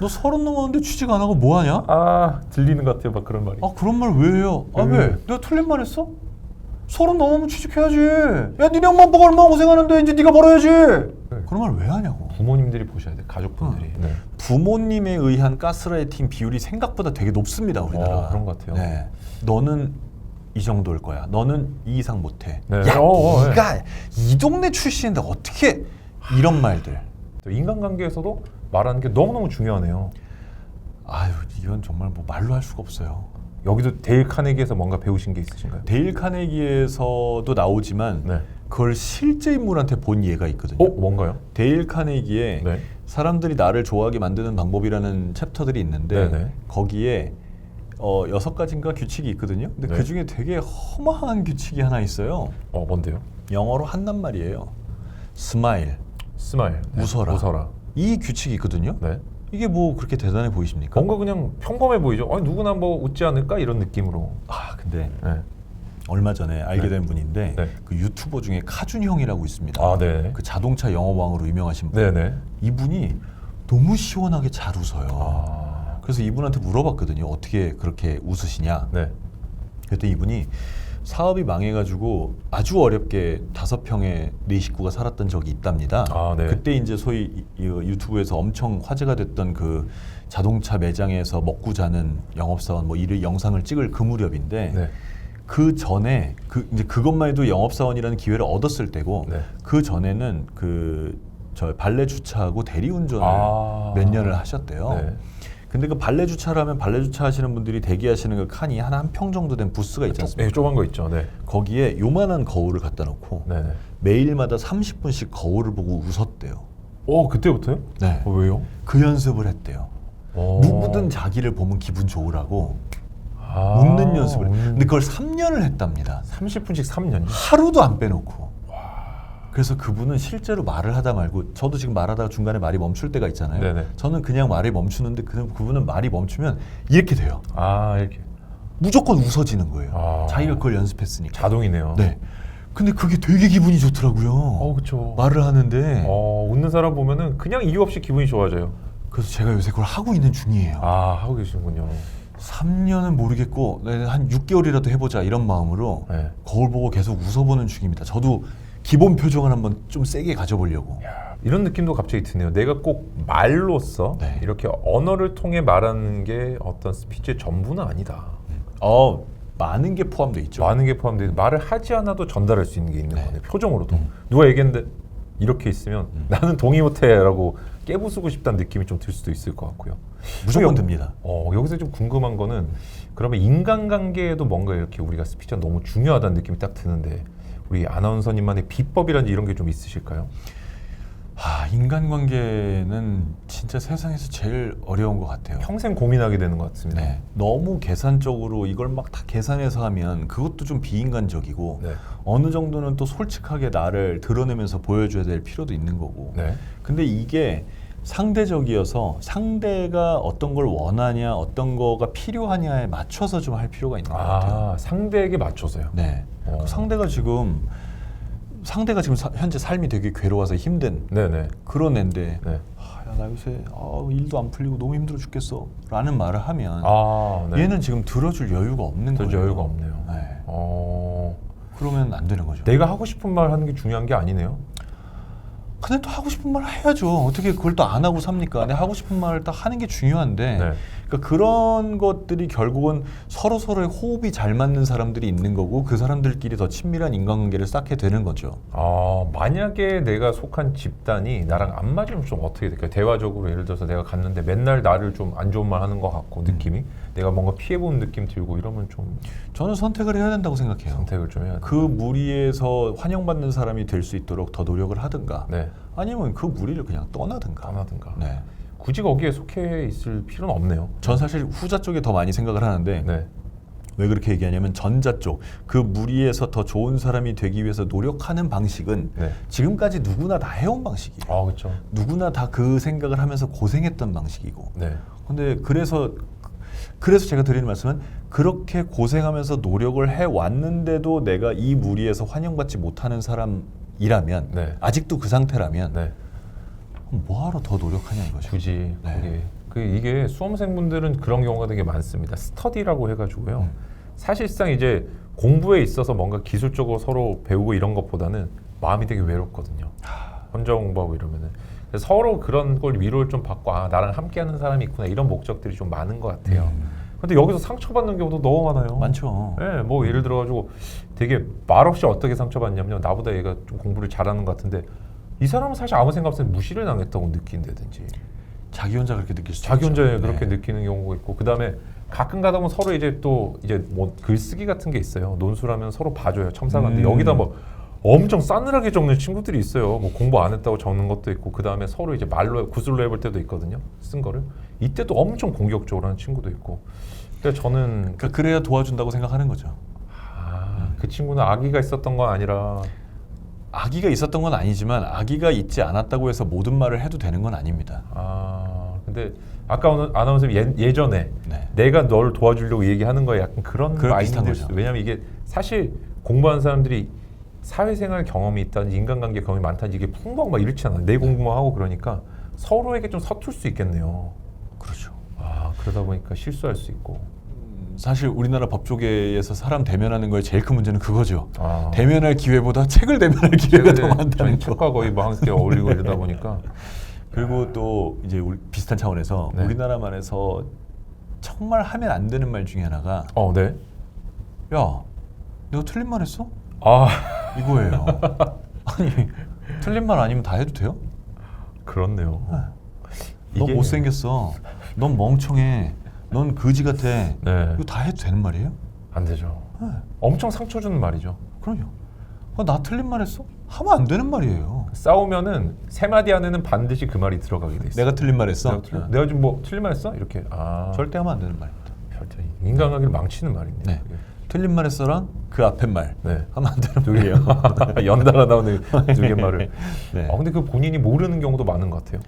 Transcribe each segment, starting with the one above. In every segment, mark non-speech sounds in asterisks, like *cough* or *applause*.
너 서른 넘었는데 취직 안 하고 뭐 하냐? 아 들리는 것 같아요, 막 그런 말이. 아 그런 말 왜 해요? 아 음. 왜? 내가 틀린 말 했어? 서른 넘으면 취직해야지. 야 니네 엄마 아빠가 얼마나 고생하는데 이제 네가 벌어야지. 그런 말 왜 하냐고. 부모님들이 보셔야 돼, 가족분들이. 네. 부모님에 의한 가스라이팅 비율이 생각보다 되게 높습니다 우리나라. 어, 그런 것 같아요. 네. 너는 이 정도일 거야. 너는 이 이상 못해. 네. 야, 어, 어, 네가 이 동네 출신인데 어떻게 이런 말들? 또 인간관계에서도 말하는 게 너무 너무 중요하네요. 아유 이건 정말 뭐 말로 할 수가 없어요. 여기도 데일 카네기에서 뭔가 배우신 게 있으신가요? 데일 카네기에서도 나오지만 네. 그걸 실제 인물한테 본 예가 있거든요. 어, 뭔가요? 데일 카네기에 네. 사람들이 나를 좋아하게 만드는 방법이라는 챕터들이 있는데 네네. 거기에 어, 여섯 가지인가 규칙이 있거든요. 근데 네. 그 중에 되게 허망한 규칙이 하나 있어요. 어, 뭔데요? 영어로 한단 말이에요. 스마일, 스마일. 네. 웃어라. 웃어라. 이 규칙이 있거든요. 네. 이게 뭐 그렇게 대단해 보이십니까? 뭔가 그냥 평범해 보이죠. 아니 누구나 뭐 웃지 않을까 이런 느낌으로. 아 근데 네. 얼마 전에 알게 네. 된 분인데 네. 그 유튜버 중에 카준 형이라고 있습니다. 아, 네. 그 자동차 영어왕으로 유명하신 분. 네네. 이분이 너무 시원하게 잘 웃어요. 아. 그래서 이분한테 물어봤거든요. 어떻게 그렇게 웃으시냐? 네. 그때 이분이 사업이 망해가지고 아주 어렵게 다섯 평에 네 식구가 살았던 적이 있답니다. 아, 네. 그때 이제 소위 유튜브에서 엄청 화제가 됐던 그 자동차 매장에서 먹고 자는 영업사원 뭐 이를 영상을 찍을 그 무렵인데 네. 그 전에 그 이제 그것만 해도 영업사원이라는 기회를 얻었을 때고 네. 그 전에는 그 저 발레 주차하고 대리운전을 아. 몇 년을 하셨대요. 네. 근데 그 발레 주차를 하면 발레 주차 하시는 분들이 대기하시는 그 칸이 한 한 평 정도 된 부스가 있지 네, 않습니까? 조그만 거 있죠. 네. 거기에 요만한 거울을 갖다 놓고 네네. 매일마다 30분씩 거울을 보고 웃었대요. 어 그때부터요? 네. 어, 왜요? 그 연습을 했대요. 어. 누구든 자기를 보면 기분 좋으라고 아, 웃는 연습을. 웃는- 근데 그걸 3년을 했답니다. 30분씩 3년. 하루도 안 빼놓고. 그래서 그분은 실제로 말을 하다 말고 저도 지금 말하다가 중간에 말이 멈출 때가 있잖아요. 네네. 저는 그냥 말이 멈추는데 그, 그분은 말이 멈추면 이렇게 돼요. 아 이렇게 무조건 웃어지는 거예요. 아. 자기가 그걸 연습했으니까. 자동이네요. 네. 근데 그게 되게 기분이 좋더라고요. 어 그렇죠. 말을 하는데 어 웃는 사람 보면은 그냥 이유 없이 기분이 좋아져요. 그래서 제가 요새 그걸 하고 있는 중이에요. 아 하고 계시는군요. 3년은 모르겠고 네, 한 6개월이라도 해보자 이런 마음으로 네. 거울 보고 계속 웃어보는 중입니다. 저도 기본 표정을 한번 좀 세게 가져보려고. 야, 이런 느낌도 갑자기 드네요. 내가 꼭 말로써 네. 이렇게 언어를 통해 말하는 게 어떤 스피치의 전부는 아니다. 어 많은 게 포함되어 있죠. 많은 게 포함되어 말을 하지 않아도 전달할 수 있는 게 있는 네. 거네. 표정으로도. 음. 누가 얘기했는데 이렇게 있으면 음. 나는 동의 못해라고 깨부수고 싶다는 느낌이 좀 들 수도 있을 것 같고요. 무조건 듭니다. 어, 여기서 좀 궁금한 거는 그러면 인간관계에도 뭔가 이렇게 우리가 스피치가 너무 중요하다는 느낌이 딱 드는데 우리 아나운서님만의 비법이라든지 이런 게 좀 있으실까요? 아 인간관계는 진짜 세상에서 제일 어려운 것 같아요. 평생 고민하게 되는 것 같습니다. 네. 너무 계산적으로 이걸 막 다 계산해서 하면 그것도 좀 비인간적이고 네. 어느 정도는 또 솔직하게 나를 드러내면서 보여줘야 될 필요도 있는 거고. 네. 근데 이게 상대적이어서 상대가 어떤 걸 원하냐, 어떤 거가 필요하냐에 맞춰서 좀 할 필요가 있는 것 같아요. 아 상대에게 맞춰서요. 네. 어. 그 상대가 지금 상대가 지금 사- 현재 삶이 되게 괴로워서 힘든 네네. 그런 애인데 네. 아, 야, 나 요새 아, 일도 안 풀리고 너무 힘들어 죽겠어 라는 말을 하면 아 네. 얘는 지금 들어줄 여유가 없는 들 거예요. 여유가 없네요. 네. 어 그러면 안 되는 거죠. 내가 하고 싶은 말 하는 게 중요한 게 아니네요. 근데 또 하고 싶은 말 해야죠. 어떻게 그걸 또 안 하고 삽니까? 내 하고 싶은 말을 딱 하는 게 중요한데 네. 그러니까 그런 것들이 결국은 서로 서로의 호흡이 잘 맞는 사람들이 있는 거고 그 사람들끼리 더 친밀한 인간관계를 쌓게 되는 거죠. 아 만약에 내가 속한 집단이 나랑 안 맞으면 좀 어떻게 될까요? 대화적으로 예를 들어서 내가 갔는데 맨날 나를 좀 안 좋은 말 하는 것 같고 느낌이 내가 뭔가 피해 본 느낌 들고 이러면 좀 저는 선택을 해야 된다고 생각해요. 선택을 좀 해야 돼. 그 무리에서 환영받는 사람이 될 수 있도록 더 노력을 하든가 네. 아니면 그 무리를 그냥 떠나든가. 떠나든가. 네. 굳이 거기에 속해 있을 필요는 없네요. 전 사실 후자 쪽에 더 많이 생각을 하는데 네. 왜 그렇게 얘기하냐면 전자 쪽 그 무리에서 더 좋은 사람이 되기 위해서 노력하는 방식은 네. 지금까지 누구나 다 해온 방식이에요. 아 그렇죠. 누구나 다 그 생각을 하면서 고생했던 방식이고. 네. 근데 그래서 그래서 제가 드리는 말씀은 그렇게 고생하면서 노력을 해 왔는데도 내가 이 무리에서 환영받지 못하는 사람이라면 네. 아직도 그 상태라면 네. 뭐하러 더 노력하냐 이거죠. 굳이 네. 거기에 그 이게 수험생분들은 그런 경우가 되게 많습니다. 스터디라고 해가지고요. 음. 사실상 이제 공부에 있어서 뭔가 기술적으로 서로 배우고 이런 것보다는 마음이 되게 외롭거든요. 혼자 공부하고 이러면은 서로 그런 걸 위로를 좀 받고 아 나랑 함께하는 사람이 있구나 이런 목적들이 좀 많은 것 같아요. 근데 여기서 상처받는 경우도 너무 많아요. 음. 많죠. 예, 뭐 예를 들어가지고 되게 말없이 어떻게 상처받냐면요. 나보다 얘가 좀 공부를 잘하는 것 같은데 이 사람은 사실 아무 생각 없이 무시를 당했다고 느낀다든지 자기 혼자 그렇게 느낄 수 자기 혼자 있죠. 그렇게 네. 느끼는 경우가 있고 그 다음에 가끔 가다 보면 서로 이제 또 이제 뭐 글쓰기 같은 게 있어요. 논술하면 서로 봐줘요. 첨삭하는데 음. 여기다 뭐 엄청 싸늘하게 적는 친구들이 있어요. 뭐 공부 안 했다고 적는 것도 있고 그 다음에 서로 이제 말로 구슬로 해볼 때도 있거든요. 쓴 거를 이때도 엄청 공격적으로 하는 친구도 있고. 그러니까 저는 그러니까 그래야 도와준다고 생각하는 거죠. 아, 그 친구는 아기가 있었던 건 아니라 아기가 있었던 건 아니지만 아기가 있지 않았다고 해서 모든 말을 해도 되는 건 아닙니다. 아 근데 아까 오늘 아나운서 예, 예전에 네. 내가 널 도와주려고 얘기하는 거에 약간 그런 마인드일. 수도 왜냐면 이게 사실 공부하는 사람들이 사회생활 경험이 있다든지 인간관계 경험이 많다든지 이게 풍부하고 막 이렇지 않아요 내 공부만 하고 그러니까 서로에게 좀 서툴 수 있겠네요 그렇죠. 아 그러다 보니까 실수할 수 있고 사실 우리나라 법조계에서 사람 대면하는 거에 제일 큰 문제는 그거죠. 아. 대면할 기회보다 *laughs* 책을 대면할 기회가 더 많다는 거. 책과 거의 뭐 함께 어울리고 이러다 *laughs* 보니까 그리고 또 이제 우리 비슷한 차원에서 네. 우리나라만에서 정말 하면 안 되는 말 중에 하나가 어 네 야, 내가 틀린 말 했어? 아 이거예요. *laughs* 아니 틀린 말 아니면 다 해도 돼요? 그렇네요 너 이게- 못생겼어. 넌 멍청해. 넌 거지 같아. 네. 이거 다 해도 되는 말이에요? 안 되죠 네. 엄청 상처 주는 말이죠 그럼요. 어, 나 틀린 말 했어? 하면 안 되는 말이에요. 싸우면은 세 마디 안에는 반드시 그 말이 들어가게 돼 있어. 내가 틀린 말 했어? 내가, 틀린, 네. 내가 지금 뭐 틀린 말 했어? 이렇게 아 절대 하면 안 되는 말입니다. 절대 인간관계를 망치는 말인데. 네. 그게. 틀린 말 했어랑 그 앞에 말 네. 하면 안 되는 두 말이에요. 개. *laughs* 연달아 나오는 두 개 말을. *laughs* 네. 아 근데 그 본인이 모르는 경우도 많은 것 같아요.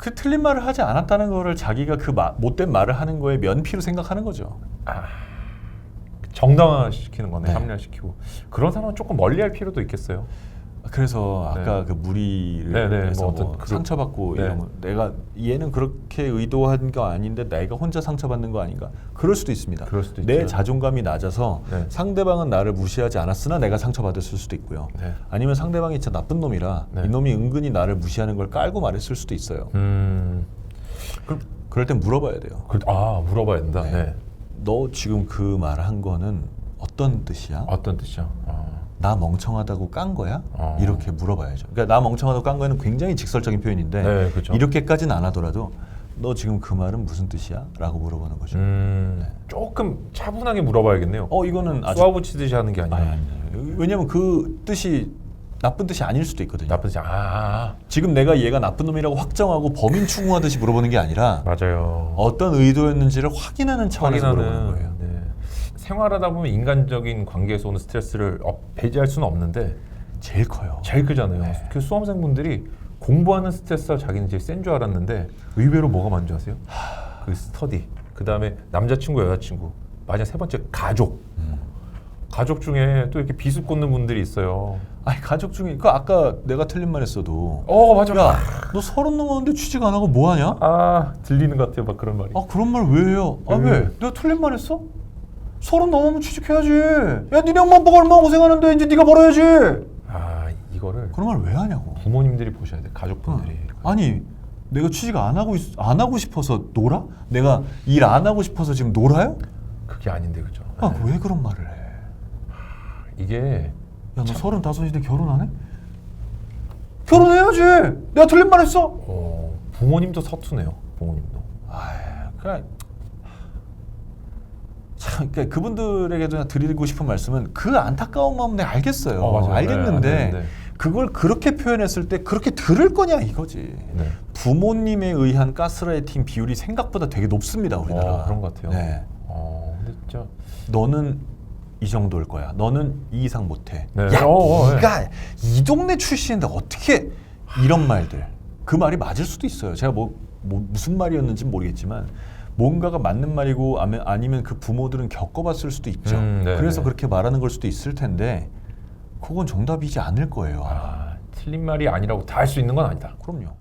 그 틀린 말을 하지 않았다는 거를 자기가 그 마- 못된 말을 하는 거에 면피로 생각하는 거죠. 정당화시키는 거네. 네. 합리화시키고 그런 사람은 조금 멀리할 필요도 있겠어요. 그래서 네. 아까 그 무리를 네, 네, 해서 뭐뭐 어떤 그룹. 상처받고 네. 이런 거 내가 얘는 그렇게 의도한 거 아닌데 내가 혼자 상처받는 거 아닌가 그럴 수도 있습니다. 그럴 수도 내 있죠. 자존감이 낮아서 네. 상대방은 나를 무시하지 않았으나 내가 상처받았을 수도 있고요. 네. 아니면 상대방이 진짜 나쁜 놈이라 네. 이놈이 은근히 나를 무시하는 걸 깔고 말했을 수도 있어요. 음. 그럴 땐 물어봐야 돼요. 그, 아 물어봐야 된다. 네. 네. 너 지금 그 말을 한 거는 어떤 뜻이야? 어떤 뜻이야? 아. 나 멍청하다고 깐 거야? 어. 이렇게 물어봐야죠. 그러니까 나 멍청하다고 깐 거는 굉장히 직설적인 표현인데 네, 그렇죠. 이렇게까지는 안 하더라도 너 지금 그 말은 무슨 뜻이야? 라고 물어보는 거죠. 음. 조금 차분하게 물어봐야겠네요. 어 이거는 아주 쏘아붙이듯이 하는 게 아니라 아니, 아니, 아니. 왜냐면 그 뜻이 나쁜 뜻이 아닐 수도 있거든요. 나쁜 뜻이 아, 아, 지금 내가 얘가 나쁜 놈이라고 확정하고 범인 추궁하듯이 물어보는 게 아니라 아. 맞아요. 어떤 의도였는지를 확인하는 차원에서 물어보는 거예요. 네. 생활하다 보면 인간적인 관계에서 오는 스트레스를 어, 배제할 수는 없는데 제일 커요. 제일 크잖아요. 네. 그 수험생분들이 공부하는 스트레스가 자기는 제일 센 줄 알았는데 의외로 뭐가 많은 줄 아세요? 그 스터디, 그 다음에 남자친구, 여자친구, 마지막 세 번째 가족. 음. 가족 중에 또 이렇게 비수 꽂는 분들이 있어요. 아니 가족 중에 그 아까 내가 틀린 말 했어도 어 맞아. 야너 서른 넘었는데 취직 안 하고 뭐 하냐? 아 들리는 것 같아요, 막 그런 말이. 아 그런 말 왜 해요? 아 음. 왜? 내가 틀린 말 했어? 서른 넘으면 취직해야지. 야 니네 엄마 아빠가 얼마나 고생하는데 이제 네가 벌어야지. 아 이거를 그런 말 왜 하냐고. 부모님들이 보셔야 돼, 가족분들이. 아니 내가 취직 안 하고 있, 안 하고 싶어서 놀아? 내가 일 안 하고 싶어서 지금 놀아요? 그게 아닌데 그죠? 아왜 그런 말을 해? 이게 야너 서른 다섯인데 결혼 안 해? 결혼해야지. 내가 틀린 말 했어? 어, 부모님도 서투네요. 부모님도. 아, 그냥 참, 그러니까 그분들에게도 드리고 싶은 말씀은 그 안타까운 마음 내가 알겠어요. 어. 알겠는데 네, 안 되는데. 그걸 그렇게 표현했을 때 그렇게 들을 거냐 이거지. 네. 부모님에 의한 가스라이팅 비율이 생각보다 되게 높습니다 우리나라. 어, 그런 것 같아요. 네. 어, 근데 진짜 너는 이 정도일 거야. 너는 이 이상 못해. 네. 야, 어, 어, 네가 이 동네 출신인데 어떻게 이런 말들? 그 말이 맞을 수도 있어요. 제가 뭐, 뭐 무슨 말이었는지 는 모르겠지만 뭔가가 맞는 말이고 아니면, 그 부모들은 겪어봤을 수도 있죠. 음, 네, 그래서 네. 그렇게 말하는 걸 수도 있을 텐데 그건 정답이지 않을 거예요. 아, 틀린 말이 아니라고 다 할 수 있는 건 아니다. 그럼요.